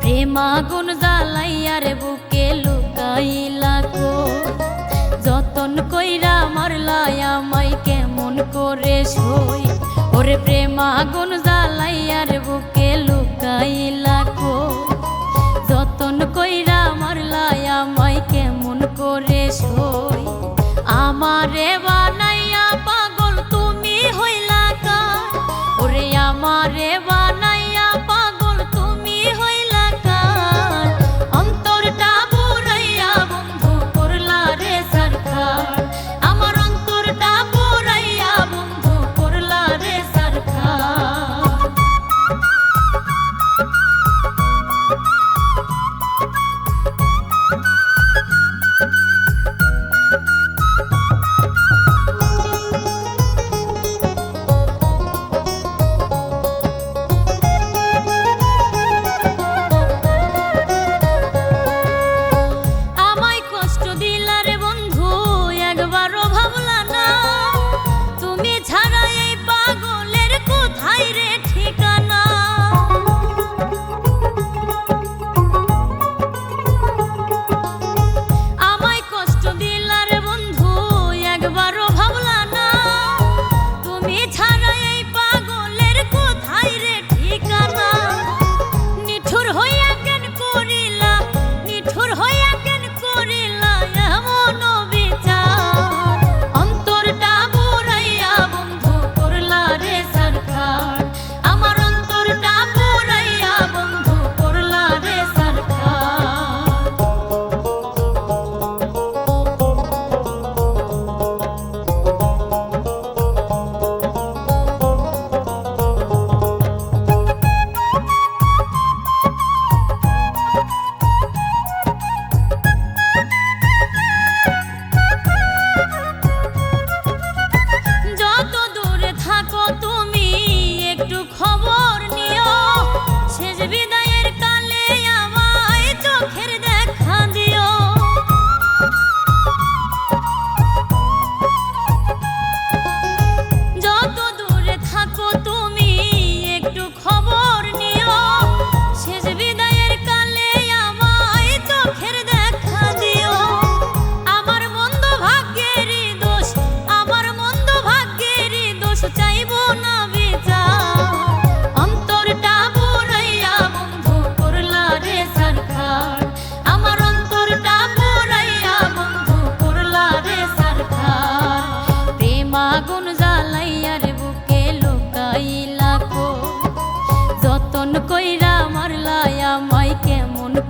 প্রেমাগুন জ্বালাইয়ার বুকে লুকাইলা গো। যতন কইরা কেমন করে সই, ওরে প্রেম আগুন জ্বালাইয়ার বুকে লুকাইলা কো। যতন কইরা মারলাই আমায় কেমন করে সই, আমারে বা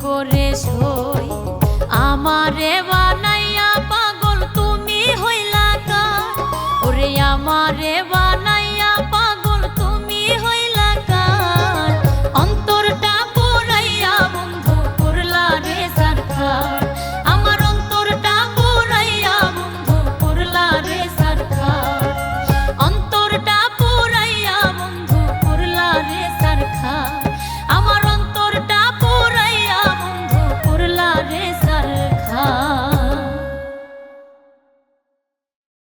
করে সই। আমারে বা